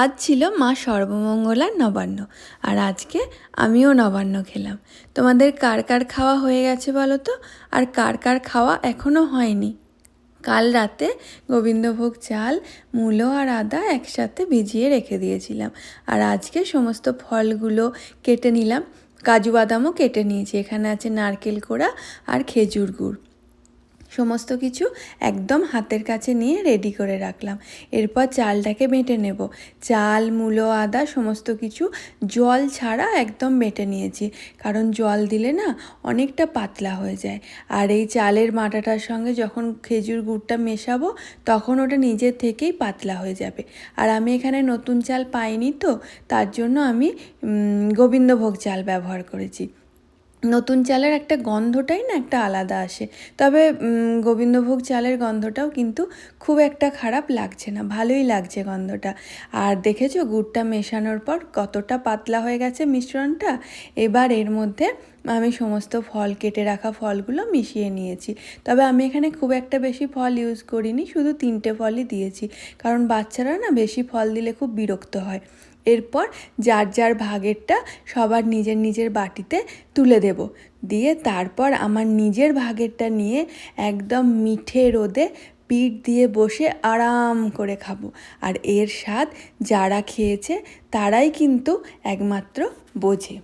আজ ছিল মা সর্বমঙ্গলার নবান্ন, আর আজকে আমিও নবান্ন খেলাম। তোমাদের কার কার খাওয়া হয়ে গেছে বলো তো? আর কার কার খাওয়া এখনও হয়নি? কাল রাতে গোবিন্দভোগ চাল, মূলো আর আদা একসাথে ভিজিয়ে রেখে দিয়েছিলাম, আর আজকে সমস্ত ফলগুলো কেটে নিলাম। কাজু বাদামও কেটে নিয়েছি, এখানে আছে নারকেল কোড়া আর খেজুর গুড়। সমস্ত কিছু একদম হাতের কাছে নিয়ে রেডি করে রাখলাম। এরপর চালটাকে বেটে নেব। চাল, মূলো, আদা সমস্ত কিছু জল ছাড়া একদম বেটে নিয়েছি। কারণ জল দিলে না অনেকটা পাতলা হয়ে যায়। আর এই চালের মাটাটার সঙ্গে যখন খেজুর গুড়টা মেশাবো, তখন ওটা নিজের থেকেই পাতলা হয়ে যাবে। আর আমি এখানে নতুন চাল পাইনি তো, তার জন্য আমি গোবিন্দভোগ চাল ব্যবহার করেছি। নতুন চালের একটা গন্ধটাই না একটা আলাদা আসে। তবে গোবিন্দভোগ চালের গন্ধটাও কিন্তু খুব একটা খারাপ লাগছে না, ভালোই লাগছে গন্ধটা। আর দেখেছ, গুড়টা মেশানোর পর কতটা পাতলা হয়ে গেছে মিশ্রণটা? এবার এর মধ্যে আমি সমস্ত ফল, কেটে রাখা ফলগুলো মিশিয়ে নিয়েছি। তবে আমি এখানে খুব একটা বেশি ফল ইউজ করিনি, শুধু তিনটে ফলই দিয়েছি। কারণ বাচ্চারা না বেশি ফল দিলে খুব বিরক্ত হয়। এরপর যার যার ভাগেরটা সবার নিজের নিজের বাটিতে তুলে দেব। দিয়ে তারপর আমার নিজের ভাগেরটা নিয়ে একদম মিঠে রোদে পিঠ দিয়ে বসে আরাম করে খাব। আর এর স্বাদ যারা খেয়েছে তারাই কিন্তু একমাত্র বোঝে।